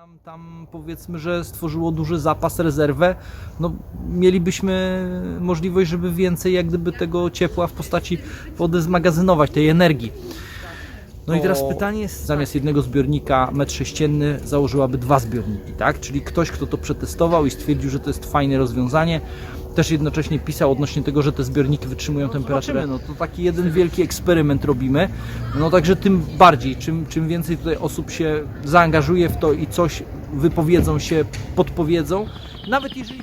nam tam powiedzmy, że stworzyło duży zapas, rezerwę, no mielibyśmy możliwość, żeby więcej jak gdyby tego ciepła w postaci wody zmagazynować, tej energii. No i teraz pytanie jest, zamiast jednego zbiornika metr sześcienny założyłaby dwa zbiorniki, tak? Czyli ktoś, kto to przetestował i stwierdził, że to jest fajne rozwiązanie, też jednocześnie pisał odnośnie tego, że te zbiorniki wytrzymują temperaturę. No to taki jeden wielki eksperyment robimy. No także tym bardziej, czym, czym więcej tutaj osób się zaangażuje w to i coś wypowiedzą się, podpowiedzą, nawet jeżeli...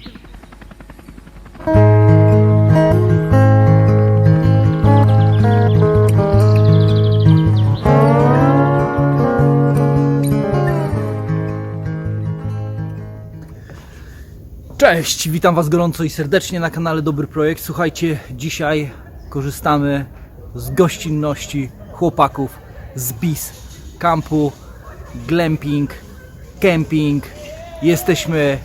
Cześć, witam Was gorąco i serdecznie na kanale Dobry Projekt. Słuchajcie, dzisiaj korzystamy z gościnności chłopaków z BIS, kampu, glamping, camping. Jesteśmy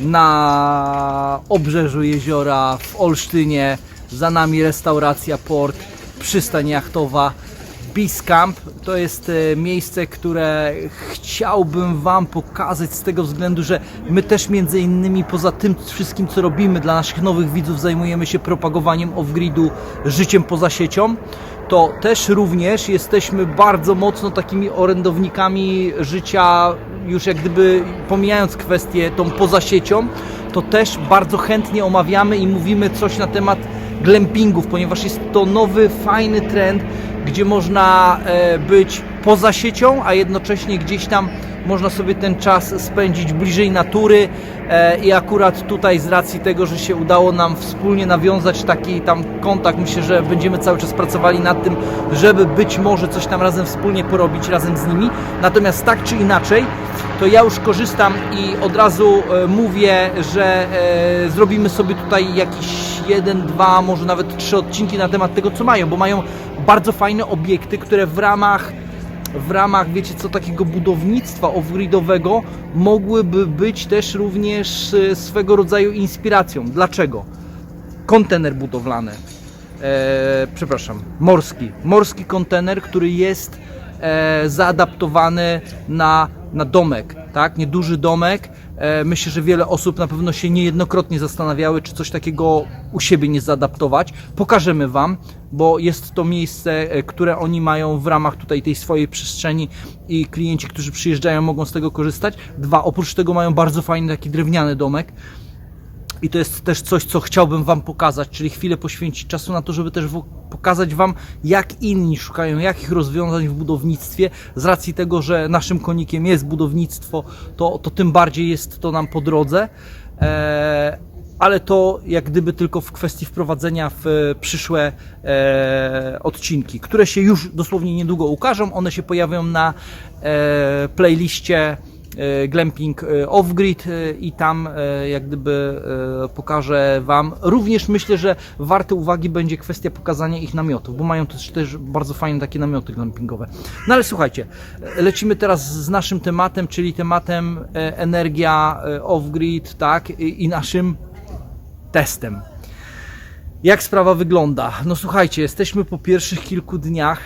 na obrzeżu jeziora w Olsztynie. Za nami restauracja Port, przystań jachtowa. Beast Camp. To jest e, miejsce, które chciałbym Wam pokazać z tego względu, że my też między innymi poza tym wszystkim co robimy dla naszych nowych widzów zajmujemy się propagowaniem off-gridu, życiem poza siecią. To też również jesteśmy bardzo mocno takimi orędownikami życia, już jak gdyby pomijając kwestię tą poza siecią, to też bardzo chętnie omawiamy i mówimy coś na temat glampingów, ponieważ jest to nowy, fajny trend, gdzie można e, być poza siecią, a jednocześnie gdzieś tam można sobie ten czas spędzić bliżej natury e, i akurat tutaj z racji tego, że się udało nam wspólnie nawiązać taki tam kontakt, myślę, że będziemy cały czas pracowali nad tym, żeby być może coś tam razem wspólnie porobić razem z nimi. Natomiast tak czy inaczej, to ja już korzystam i od razu e, mówię, że zrobimy sobie tutaj jakiś jeden, dwa, może nawet trzy odcinki na temat tego, co mają, bo mają bardzo fajne obiekty, które w ramach w ramach, wiecie co, takiego budownictwa off-gridowego mogłyby być też również e, swego rodzaju inspiracją. Dlaczego? Kontener budowlany, e, przepraszam, morski. Morski kontener, który jest e, zaadaptowany na, na domek, tak? Nieduży domek. E, myślę, że wiele osób na pewno się niejednokrotnie zastanawiały, czy coś takiego u siebie nie zaadaptować. Pokażemy Wam, bo jest to miejsce, e, które oni mają w ramach tutaj tej swojej przestrzeni i klienci, którzy przyjeżdżają, mogą z tego korzystać. Dwa, oprócz tego mają bardzo fajny taki drewniany domek. I to jest też coś, co chciałbym Wam pokazać, czyli chwilę poświęcić czasu na to, żeby też pokazać Wam, jak inni szukają jakich rozwiązań w budownictwie. Z racji tego, że naszym konikiem jest budownictwo, to, to tym bardziej jest to nam po drodze. Eee, ale to jak gdyby tylko w kwestii wprowadzenia w e, przyszłe e, odcinki, które się już dosłownie niedługo ukażą. One się pojawią na e, playliście e, Glamping e, Off-Grid e, i tam e, jak gdyby e, pokażę Wam. Również myślę, że warte uwagi będzie kwestia pokazania ich namiotów, bo mają też, też bardzo fajne takie namioty glampingowe. No ale słuchajcie, e, lecimy teraz z naszym tematem, czyli tematem e, energia e, off-grid, tak, i naszym testem. Jak sprawa wygląda? No słuchajcie, jesteśmy po pierwszych kilku dniach.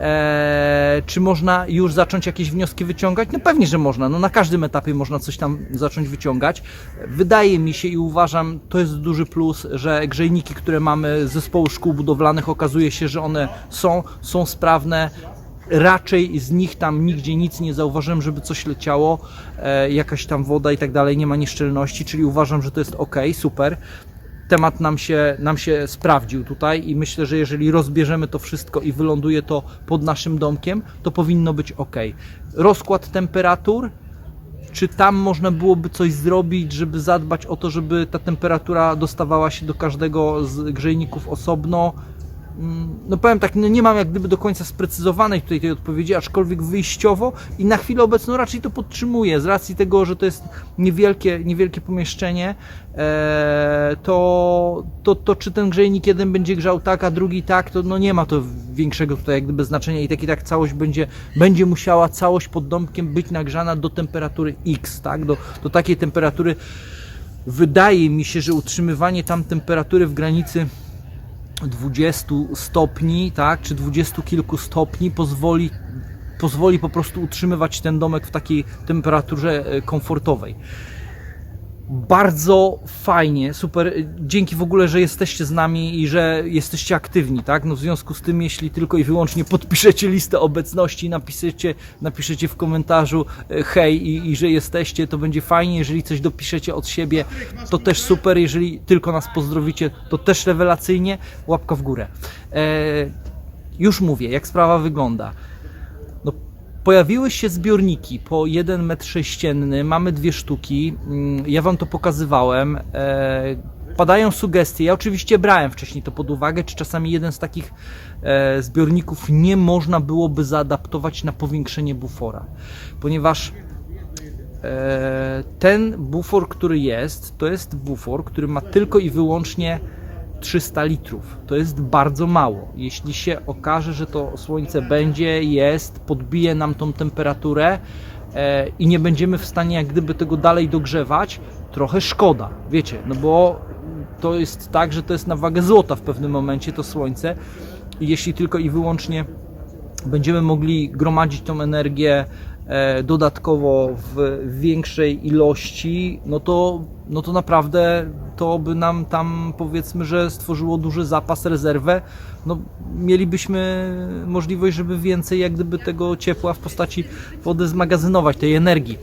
Eee, czy można już zacząć jakieś wnioski wyciągać? No pewnie, że można. No na każdym etapie można coś tam zacząć wyciągać. Wydaje mi się i uważam, to jest duży plus, że grzejniki, które mamy z zespołu szkół budowlanych, okazuje się, że one są, są sprawne. Raczej z nich tam nigdzie nic nie zauważyłem, żeby coś leciało, e, jakaś tam woda i tak dalej, nie ma nieszczelności, czyli uważam, że to jest ok, super temat nam się, nam się sprawdził tutaj i myślę, że jeżeli rozbierzemy to wszystko i wyląduje to pod naszym domkiem, to powinno być ok. Rozkład temperatur, czy tam można byłoby coś zrobić, żeby zadbać o to, żeby ta temperatura dostawała się do każdego z grzejników osobno? Mm, No powiem tak, no nie mam jak gdyby do końca sprecyzowanej tutaj tej odpowiedzi, aczkolwiek wyjściowo i na chwilę obecną raczej to podtrzymuję. Z racji tego, że to jest niewielkie, niewielkie pomieszczenie, e, to, to, to czy ten grzejnik jeden będzie grzał tak, a drugi tak, to no nie ma to większego tutaj jak gdyby znaczenia i tak i tak całość będzie, będzie musiała całość pod domkiem być nagrzana do temperatury X, tak, do, do takiej temperatury. Wydaje mi się, że utrzymywanie tam temperatury w granicy 20 stopni, tak, czy 20 kilku stopni pozwoli pozwoli po prostu utrzymywać ten domek w takiej temperaturze e, komfortowej. Bardzo fajnie, super. Dzięki w ogóle, że jesteście z nami i że jesteście aktywni, tak? No w związku z tym, jeśli tylko i wyłącznie podpiszecie listę obecności, napiszecie, napiszecie w komentarzu e, hej i, i że jesteście, to będzie fajnie. Jeżeli coś dopiszecie od siebie, to też super. Jeżeli tylko nas pozdrowicie, to też rewelacyjnie. Łapka w górę. E, już mówię, jak sprawa wygląda. Pojawiły się zbiorniki po 1 metr sześcienny, mamy dwie sztuki, Mm, ja Wam to pokazywałem. E, padają sugestie, ja oczywiście brałem wcześniej to pod uwagę, czy czasami jeden z takich e, zbiorników nie można byłoby zaadaptować na powiększenie bufora, ponieważ e, ten bufor, który jest, to jest bufor, który ma tylko i wyłącznie 300 litrów. To jest bardzo mało. Jeśli się okaże, że to słońce będzie, jest, podbije nam tą temperaturę e, i nie będziemy w stanie jak gdyby tego dalej dogrzewać, trochę szkoda, wiecie, no bo to jest tak, że to jest na wagę złota w pewnym momencie to słońce i jeśli tylko i wyłącznie będziemy mogli gromadzić tą energię e, dodatkowo w większej ilości, no to, no to naprawdę to by nam tam powiedzmy, że stworzyło duży zapas, rezerwę. No, mielibyśmy możliwość, żeby więcej jak gdyby tego ciepła w postaci wody zmagazynować, tej energii.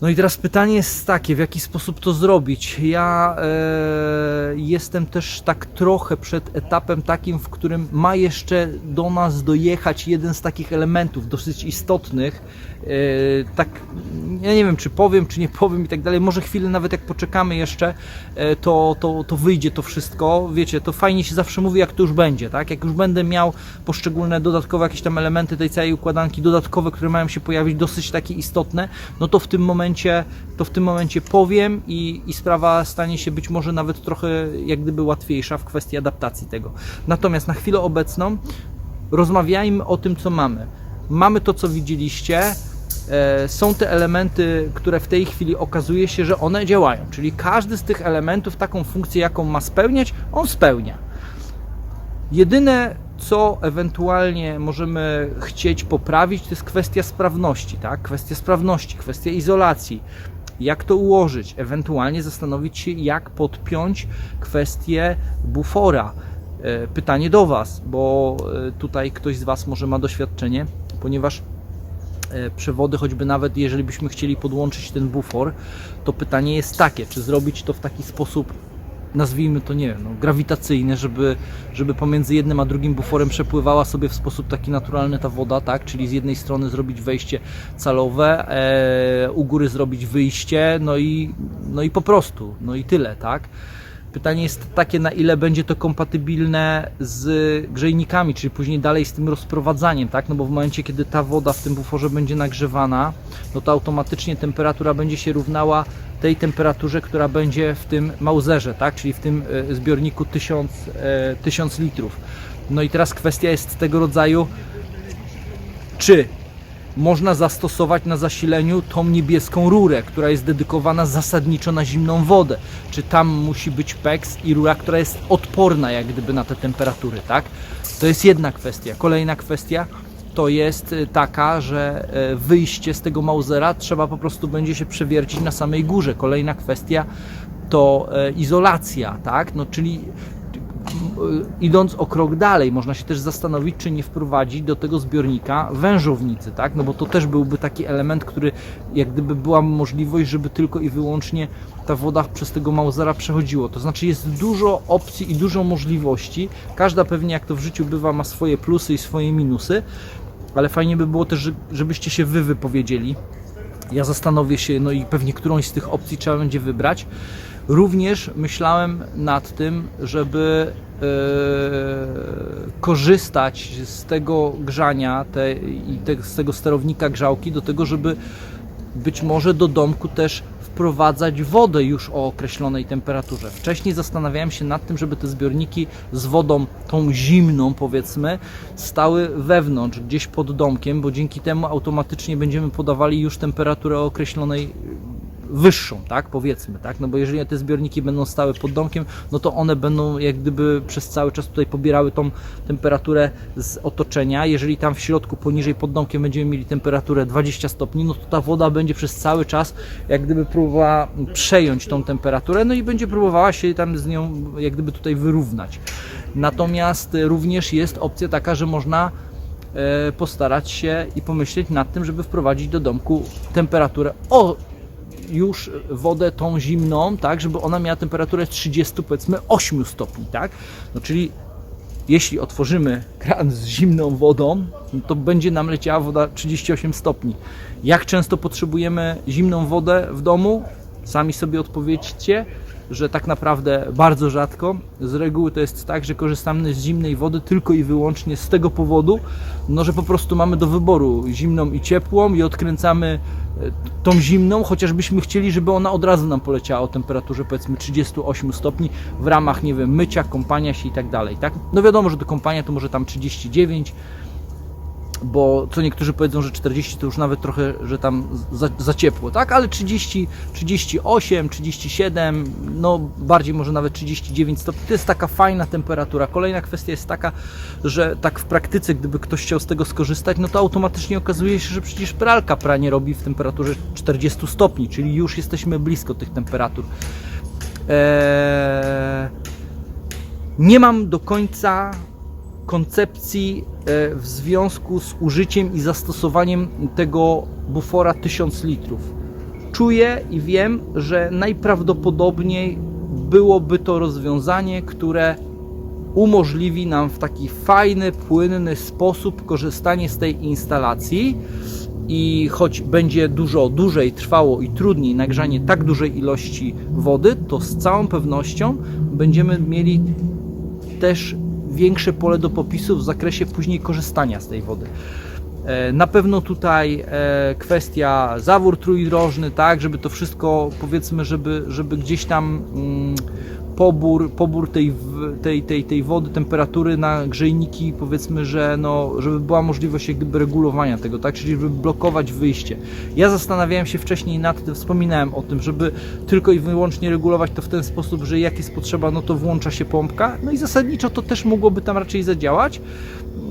No i teraz pytanie jest takie, w jaki sposób to zrobić? Ja e, jestem też tak trochę przed etapem takim, w którym ma jeszcze do nas dojechać jeden z takich elementów dosyć istotnych. E, tak, ja nie wiem, czy powiem, czy nie powiem i tak dalej. Może chwilę nawet jak poczekamy jeszcze, e, to, to, to wyjdzie to wszystko. Wiecie, to fajnie się zawsze mówi, jak to już będzie, tak? Jak już będę miał poszczególne dodatkowe jakieś tam elementy tej całej układanki, dodatkowe, które mają się pojawić, dosyć takie istotne, no to w tym momencie to w tym momencie powiem i, i sprawa stanie się być może nawet trochę jak gdyby łatwiejsza w kwestii adaptacji tego. Natomiast na chwilę obecną rozmawiajmy o tym, co mamy. Mamy to, co widzieliście. E, są te elementy, które w tej chwili okazuje się, że one działają. Czyli każdy z tych elementów taką funkcję, jaką ma spełniać, on spełnia. Jedyne, co ewentualnie możemy chcieć poprawić, to jest kwestia sprawności, tak? Kwestia sprawności, kwestia izolacji. Jak to ułożyć? Ewentualnie zastanowić się, jak podpiąć kwestię bufora. E, Pytanie do Was, bo e, tutaj ktoś z Was może ma doświadczenie, ponieważ e, przewody, choćby nawet jeżeli byśmy chcieli podłączyć ten bufor, to pytanie jest takie, czy zrobić to w taki sposób nazwijmy to, nie wiem, no, grawitacyjne, żeby, żeby pomiędzy jednym a drugim buforem przepływała sobie w sposób taki naturalny ta woda, tak? Czyli z jednej strony zrobić wejście calowe, e, u góry zrobić wyjście, no i, no i po prostu, no i tyle, tak? Pytanie jest takie, na ile będzie to kompatybilne z grzejnikami, czyli później dalej z tym rozprowadzaniem, tak? No bo w momencie, kiedy ta woda w tym buforze będzie nagrzewana, no to automatycznie temperatura będzie się równała tej temperaturze, która będzie w tym mauzerze, tak? Czyli w tym e, zbiorniku 1000, e, 1000 litrów. No i teraz kwestia jest tego rodzaju, czy można zastosować na zasileniu tą niebieską rurę, która jest dedykowana zasadniczo na zimną wodę. Czy tam musi być PEX i rura, która jest odporna jak gdyby na te temperatury, tak? To jest jedna kwestia. Kolejna kwestia to jest y, taka, że e, wyjście z tego Mausera trzeba po prostu będzie się przewiercić na samej górze. Kolejna kwestia to e, izolacja, tak? No czyli y, idąc o krok dalej, można się też zastanowić, czy nie wprowadzić do tego zbiornika wężownicy, tak? No bo to też byłby taki element, który jak gdyby była możliwość, żeby tylko i wyłącznie ta woda przez tego Mausera przechodziło. To znaczy jest dużo opcji i dużo możliwości. Każda pewnie jak to w życiu bywa ma swoje plusy i swoje minusy, ale fajnie by było też, że- żebyście się wy wypowiedzieli. Ja zastanowię się, no i pewnie którąś z tych opcji trzeba będzie wybrać. Również myślałem nad tym, żeby e, korzystać z tego grzania te, i te, z tego sterownika grzałki do tego, żeby być może do domku też wprowadzać wodę już o określonej temperaturze. Wcześniej zastanawiałem się nad tym, żeby te zbiorniki z wodą tą zimną powiedzmy stały wewnątrz, gdzieś pod domkiem, bo dzięki temu automatycznie będziemy podawali już temperaturę o określonej wyższą, tak, powiedzmy, tak, no bo jeżeli te zbiorniki będą stały pod domkiem, no to one będą jak gdyby przez cały czas tutaj pobierały tą temperaturę z otoczenia, jeżeli tam w środku poniżej pod domkiem będziemy mieli temperaturę 20 stopni, no to ta woda będzie przez cały czas jak gdyby próbowała przejąć tą temperaturę, no i będzie próbowała się tam z nią jak gdyby tutaj wyrównać. Natomiast również jest opcja taka, że można e, postarać się i pomyśleć nad tym, żeby wprowadzić do domku temperaturę o już wodę tą zimną, tak, żeby ona miała temperaturę 30 powiedzmy 8 stopni, tak? No czyli jeśli otworzymy kran z zimną wodą, no to będzie nam leciała woda 38 stopni. Jak często potrzebujemy zimną wodę w domu? Sami sobie odpowiedzcie, że tak naprawdę bardzo rzadko. Z reguły to jest tak, że korzystamy z zimnej wody tylko i wyłącznie z tego powodu, no, że po prostu mamy do wyboru zimną i ciepłą i odkręcamy e, tą zimną, chociażbyśmy chcieli, żeby ona od razu nam poleciała o temperaturze powiedzmy 38 stopni w ramach, nie wiem, mycia, kąpania się i tak dalej, tak? No wiadomo, że do kąpania to może tam 39, bo co niektórzy powiedzą, że 40 to już nawet trochę, że tam za, za ciepło, tak? Ale 30, 38, 37, no bardziej może nawet 39 stopni, to jest taka fajna temperatura. Kolejna kwestia jest taka, że tak w praktyce, gdyby ktoś chciał z tego skorzystać, no to automatycznie okazuje się, że przecież pralka pranie robi w temperaturze 40 stopni, czyli już jesteśmy blisko tych temperatur. Eee, nie mam do końca koncepcji e, w związku z użyciem i zastosowaniem tego bufora 1000 litrów. Czuję i wiem, że najprawdopodobniej byłoby to rozwiązanie, które umożliwi nam w taki fajny, płynny sposób korzystanie z tej instalacji. I choć będzie dużo dłużej trwało i trudniej nagrzanie tak dużej ilości wody, to z całą pewnością będziemy mieli też większe pole do popisu w zakresie później korzystania z tej wody. E, Na pewno tutaj e, kwestia zawór trójdrożny, tak, żeby to wszystko powiedzmy, żeby, żeby gdzieś tam mm, pobór, pobór tej, tej, tej, tej wody, temperatury na grzejniki, powiedzmy, że no, żeby była możliwość jak gdyby regulowania tego, tak, czyli żeby blokować wyjście. Ja zastanawiałem się wcześniej nad tym, wspominałem o tym, żeby tylko i wyłącznie regulować to w ten sposób, że jak jest potrzeba, no to włącza się pompka, no i zasadniczo to też mogłoby tam raczej zadziałać.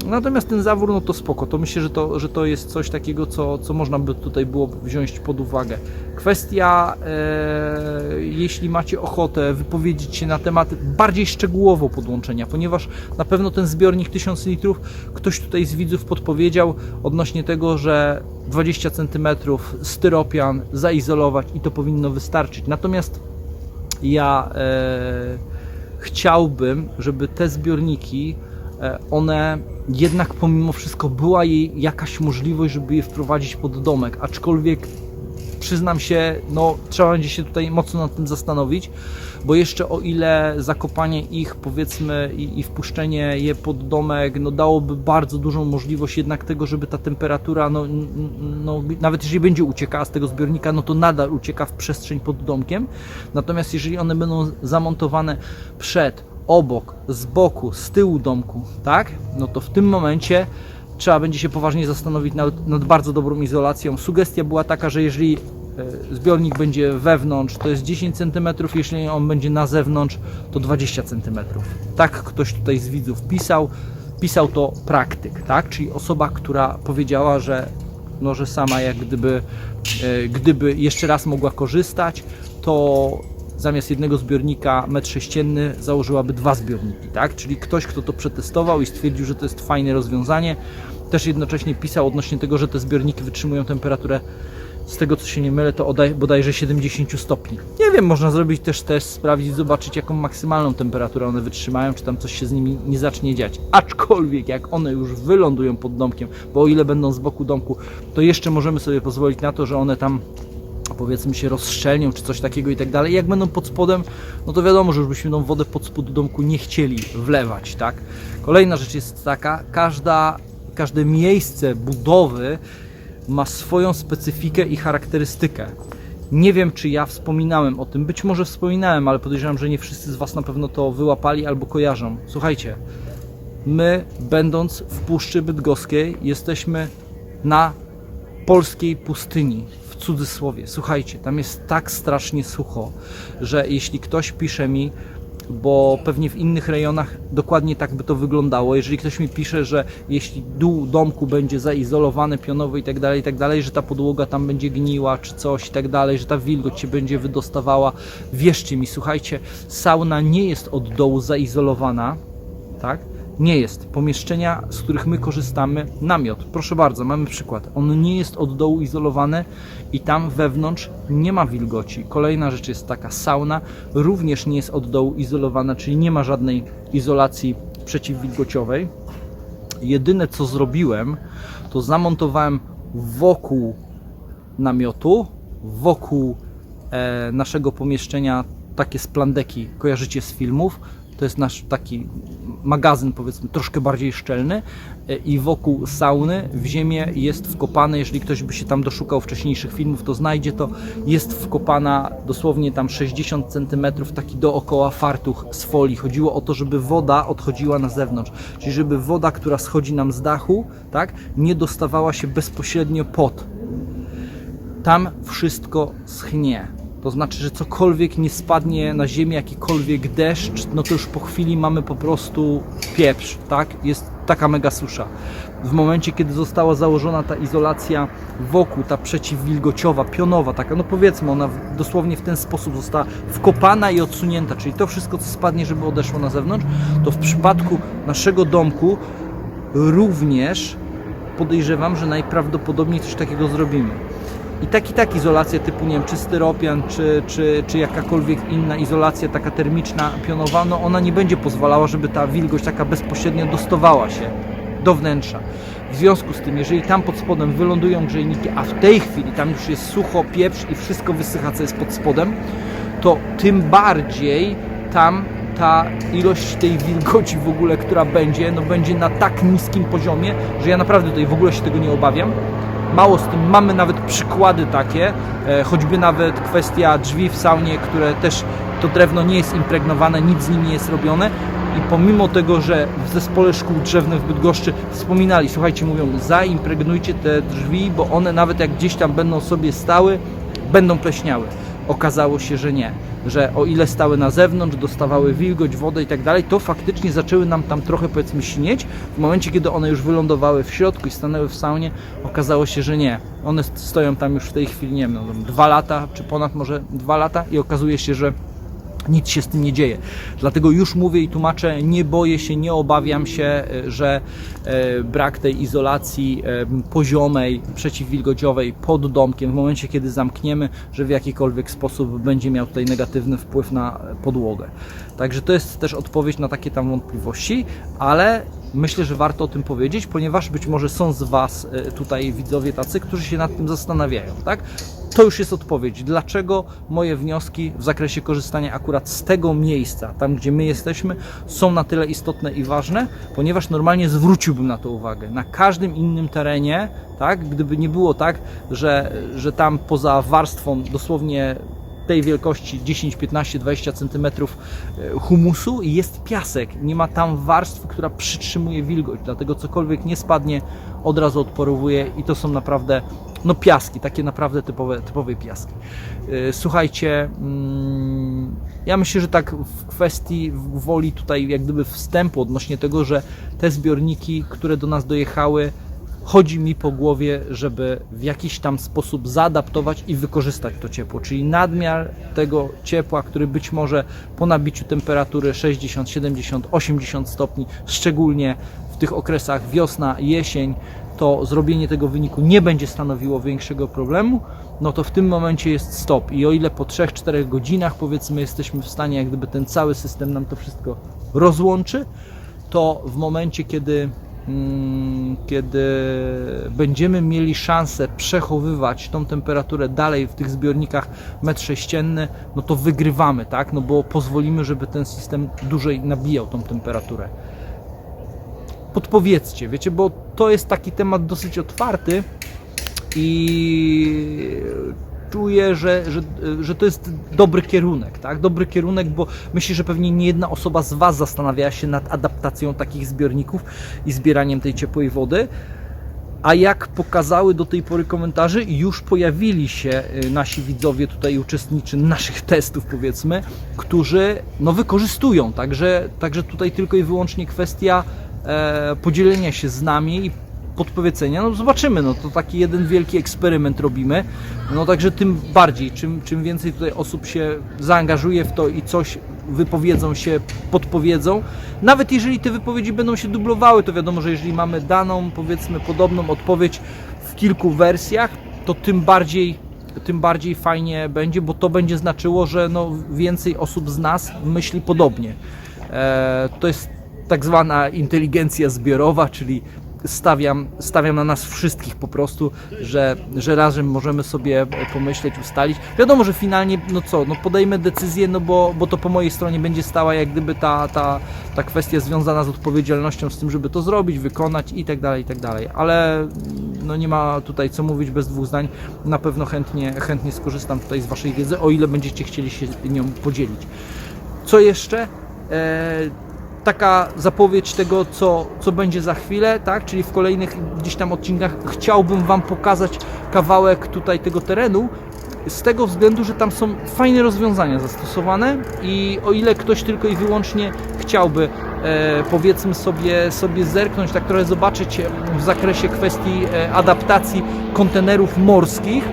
Natomiast ten zawór, no to spoko, to myślę, że to, że to jest coś takiego, co, co można by tutaj było wziąć pod uwagę. Kwestia, e, jeśli macie ochotę wypowiedzieć się na temat bardziej szczegółowo podłączenia, ponieważ na pewno ten zbiornik 1000 litrów, ktoś tutaj z widzów podpowiedział odnośnie tego, że 20 cm styropian zaizolować i to powinno wystarczyć. Natomiast ja e, chciałbym, żeby te zbiorniki, one jednak pomimo wszystko była jej jakaś możliwość, żeby je wprowadzić pod domek, aczkolwiek przyznam się, no trzeba będzie się tutaj mocno nad tym zastanowić, bo jeszcze o ile zakopanie ich powiedzmy i, i wpuszczenie je pod domek, no dałoby bardzo dużą możliwość jednak tego, żeby ta temperatura, no, no nawet jeżeli będzie uciekała z tego zbiornika, no to nadal ucieka w przestrzeń pod domkiem, natomiast jeżeli one będą zamontowane przed, obok, z boku, z tyłu domku, tak, no to w tym momencie trzeba będzie się poważnie zastanowić nad, nad bardzo dobrą izolacją. Sugestia była taka, że jeżeli e, zbiornik będzie wewnątrz, to jest 10 cm, jeśli on będzie na zewnątrz, to 20 cm. Tak ktoś tutaj z widzów pisał. Pisał to praktyk, tak? Czyli osoba, która powiedziała, że, no, że sama jak gdyby, e, gdyby jeszcze raz mogła korzystać, to zamiast jednego zbiornika metr sześcienny założyłaby dwa zbiorniki, tak? Czyli ktoś, kto to przetestował i stwierdził, że to jest fajne rozwiązanie, też jednocześnie pisał odnośnie tego, że te zbiorniki wytrzymują temperaturę z tego co się nie mylę, to odaj, bodajże 70 stopni. Nie wiem, można zrobić też test, sprawdzić, zobaczyć jaką maksymalną temperaturę one wytrzymają, czy tam coś się z nimi nie zacznie dziać. Aczkolwiek jak one już wylądują pod domkiem, bo o ile będą z boku domku, to jeszcze możemy sobie pozwolić na to, że one tam powiedzmy się rozszczelnią czy coś takiego i tak dalej. Jak będą pod spodem, no to wiadomo, że już byśmy tą wodę pod spód domku nie chcieli wlewać, tak? Kolejna rzecz jest taka, każda, każde miejsce budowy ma swoją specyfikę i charakterystykę. Nie wiem, czy ja wspominałem o tym, być może wspominałem, ale podejrzewam, że nie wszyscy z Was na pewno to wyłapali albo kojarzą. Słuchajcie, my, będąc w Puszczy Bydgoskiej, jesteśmy na polskiej pustyni, cudzysłowie. Słuchajcie, tam jest tak strasznie sucho, że jeśli ktoś pisze mi, bo pewnie w innych rejonach dokładnie tak by to wyglądało. Jeżeli ktoś mi pisze, że jeśli dół domku będzie zaizolowany pionowo i tak dalej, i tak dalej, że ta podłoga tam będzie gniła czy coś i tak dalej, że ta wilgoć się będzie wydostawała, wierzcie mi, słuchajcie, sauna nie jest od dołu zaizolowana, tak? Nie jest. Pomieszczenia, z których my korzystamy, namiot, proszę bardzo, mamy przykład. On nie jest od dołu izolowany i tam wewnątrz nie ma wilgoci. Kolejna rzecz jest taka, sauna również nie jest od dołu izolowana, czyli nie ma żadnej izolacji przeciwwilgociowej. Jedyne co zrobiłem, to zamontowałem wokół namiotu, wokół e, naszego pomieszczenia takie splandeki, kojarzycie z filmów. To jest nasz taki magazyn, powiedzmy, troszkę bardziej szczelny e, i wokół sauny w ziemię jest wkopane, jeżeli ktoś by się tam doszukał wcześniejszych filmów, to znajdzie to, jest wkopana dosłownie tam 60 cm taki dookoła fartuch z folii. Chodziło o to, żeby woda odchodziła na zewnątrz, czyli żeby woda, która schodzi nam z dachu, tak, nie dostawała się bezpośrednio pod tam wszystko schnie. To znaczy, że cokolwiek nie spadnie na ziemię, jakikolwiek deszcz, no to już po chwili mamy po prostu pieprz, tak? Jest taka mega susza. W momencie, kiedy została założona ta izolacja wokół, ta przeciwwilgociowa, pionowa, taka, no powiedzmy, ona dosłownie w ten sposób została wkopana i odsunięta, czyli to wszystko, co spadnie, żeby odeszło na zewnątrz, to w przypadku naszego domku również podejrzewam, że najprawdopodobniej coś takiego zrobimy. I tak i tak izolacja typu, nie wiem, czy styropian, czy, czy, czy jakakolwiek inna izolacja taka termiczna, pionowa, no ona nie będzie pozwalała, żeby ta wilgoć taka bezpośrednio dostawała się do wnętrza. W związku z tym, jeżeli tam pod spodem wylądują grzejniki, a w tej chwili tam już jest sucho, pieprz i wszystko wysycha, co jest pod spodem, to tym bardziej tam ta ilość tej wilgoci w ogóle, która będzie, no będzie na tak niskim poziomie, że ja naprawdę tutaj w ogóle się tego nie obawiam. Mało z tym, mamy nawet przykłady takie, e, choćby nawet kwestia drzwi w saunie, które też to drewno nie jest impregnowane, nic z nim nie jest robione i pomimo tego, że w zespole szkół drzewnych w Bydgoszczy wspominali, słuchajcie, mówią, zaimpregnujcie te drzwi, bo one nawet jak gdzieś tam będą sobie stały, będą pleśniały. Okazało się, że nie, że o ile stały na zewnątrz, dostawały wilgoć, wodę i tak dalej, to faktycznie zaczęły nam tam trochę powiedzmy śnieć. W momencie, kiedy one już wylądowały w środku i stanęły w saunie, okazało się, że nie. One st- stoją tam już w tej chwili, nie wiem, no, dwa lata, czy ponad może dwa lata i okazuje się, że nic się z tym nie dzieje. Dlatego już mówię i tłumaczę, nie boję się, nie obawiam się, e, że e, brak tej izolacji e, poziomej, przeciwwilgociowej pod domkiem w momencie, kiedy zamkniemy, że w jakikolwiek sposób będzie miał tutaj negatywny wpływ na podłogę. Także to jest też odpowiedź na takie tam wątpliwości, ale myślę, że warto o tym powiedzieć, ponieważ być może są z Was e, tutaj widzowie tacy, którzy się nad tym zastanawiają, tak? To już jest odpowiedź. Dlaczego moje wnioski w zakresie korzystania akurat z tego miejsca, tam gdzie my jesteśmy, są na tyle istotne i ważne, ponieważ normalnie zwróciłbym na to uwagę. Na każdym innym terenie, tak, gdyby nie było tak, że, że tam poza warstwą dosłownie tej wielkości 10, 15, 20 cm humusu i jest piasek. Nie ma tam warstwy, która przytrzymuje wilgoć, dlatego cokolwiek nie spadnie, od razu odporowuje i to są naprawdę no piaski, takie naprawdę typowe, typowe piaski. Yy, Słuchajcie, mm, ja myślę, że tak w kwestii woli tutaj jak gdyby wstępu odnośnie tego, że te zbiorniki, które do nas dojechały, chodzi mi po głowie, żeby w jakiś tam sposób zaadaptować i wykorzystać to ciepło, czyli nadmiar tego ciepła, który być może po nabiciu temperatury 60, 70, 80 stopni, szczególnie w tych okresach wiosna, jesień, to zrobienie tego wyniku nie będzie stanowiło większego problemu, no to w tym momencie jest stop. I o ile po 3-4 godzinach powiedzmy jesteśmy w stanie, jak gdyby ten cały system nam to wszystko rozłączy, to w momencie, kiedy, kiedy będziemy mieli szansę przechowywać tą temperaturę dalej w tych zbiornikach metr sześcienny, no to wygrywamy, tak? No bo pozwolimy, żeby ten system dłużej nabijał tą temperaturę. Podpowiedzcie, wiecie, bo to jest taki temat dosyć otwarty i czuję, że, że, że to jest dobry kierunek, tak? Dobry kierunek, bo myślę, że pewnie nie jedna osoba z Was zastanawiała się nad adaptacją takich zbiorników i zbieraniem tej ciepłej wody. A jak pokazały do tej pory komentarze, już pojawili się y, nasi widzowie tutaj uczestniczy naszych testów powiedzmy, którzy no, wykorzystują, także, także tutaj tylko i wyłącznie kwestia e, podzielenia się z nami podpowiedzenia, no zobaczymy, no to taki jeden wielki eksperyment robimy, no także tym bardziej, czym, czym więcej tutaj osób się zaangażuje w to i coś wypowiedzą się, podpowiedzą, nawet jeżeli te wypowiedzi będą się dublowały, to wiadomo, że jeżeli mamy daną, powiedzmy, podobną odpowiedź w kilku wersjach, to tym bardziej tym bardziej fajnie będzie, bo to będzie znaczyło, że no, więcej osób z nas myśli podobnie. E, to jest tak zwana inteligencja zbiorowa, czyli stawiam, stawiam na nas wszystkich po prostu, że, że razem możemy sobie pomyśleć, ustalić. Wiadomo, że finalnie, no co, no podejmę decyzję, no bo, bo to po mojej stronie będzie stała jak gdyby ta, ta, ta kwestia związana z odpowiedzialnością z tym, żeby to zrobić, wykonać i tak dalej, i tak dalej. Ale no nie ma tutaj co mówić bez dwóch zdań. Na pewno chętnie, chętnie skorzystam tutaj z Waszej wiedzy, o ile będziecie chcieli się nią podzielić. Co jeszcze? E, taka zapowiedź tego, co, co będzie za chwilę, tak? Czyli w kolejnych gdzieś tam odcinkach chciałbym Wam pokazać kawałek tutaj tego terenu. Z tego względu, że tam są fajne rozwiązania zastosowane i o ile ktoś tylko i wyłącznie chciałby e, powiedzmy sobie, sobie zerknąć, tak trochę zobaczyć e, w zakresie kwestii e, adaptacji kontenerów morskich,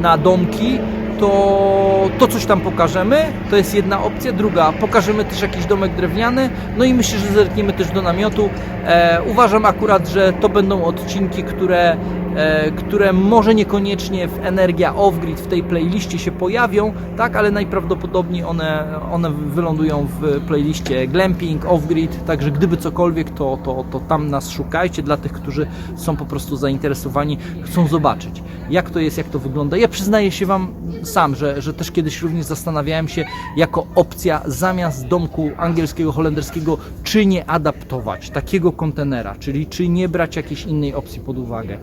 na domki, to, to coś tam pokażemy. To jest jedna opcja. Druga, pokażemy też jakiś domek drewniany. No i myślę, że zerkniemy też do namiotu. E, uważam akurat, że to będą odcinki, które, e, które może niekoniecznie w Energia Off-Grid w tej playliście się pojawią, tak, ale najprawdopodobniej one, one wylądują w playliście Glamping, Off-Grid, także gdyby cokolwiek, to, to, to tam nas szukajcie dla tych, którzy są po prostu zainteresowani, chcą zobaczyć, jak to jest, jak to wygląda. Ja przyznaję się Wam sam, że, że też kiedyś również zastanawiałem się jako opcja zamiast domku angielskiego, holenderskiego, czy nie adaptować takiego kontenera, czyli czy nie brać jakiejś innej opcji pod uwagę.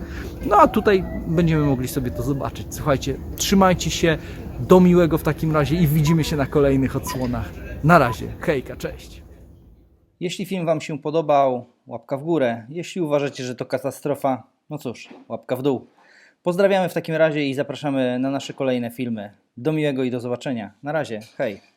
No a tutaj będziemy mogli sobie to zobaczyć. Słuchajcie, trzymajcie się, do miłego w takim razie i widzimy się na kolejnych odsłonach. Na razie, hejka, cześć. Jeśli film Wam się podobał, łapka w górę. Jeśli uważacie, że to katastrofa, no cóż, łapka w dół. Pozdrawiamy w takim razie i zapraszamy na nasze kolejne filmy. Do miłego i do zobaczenia. Na razie, hej.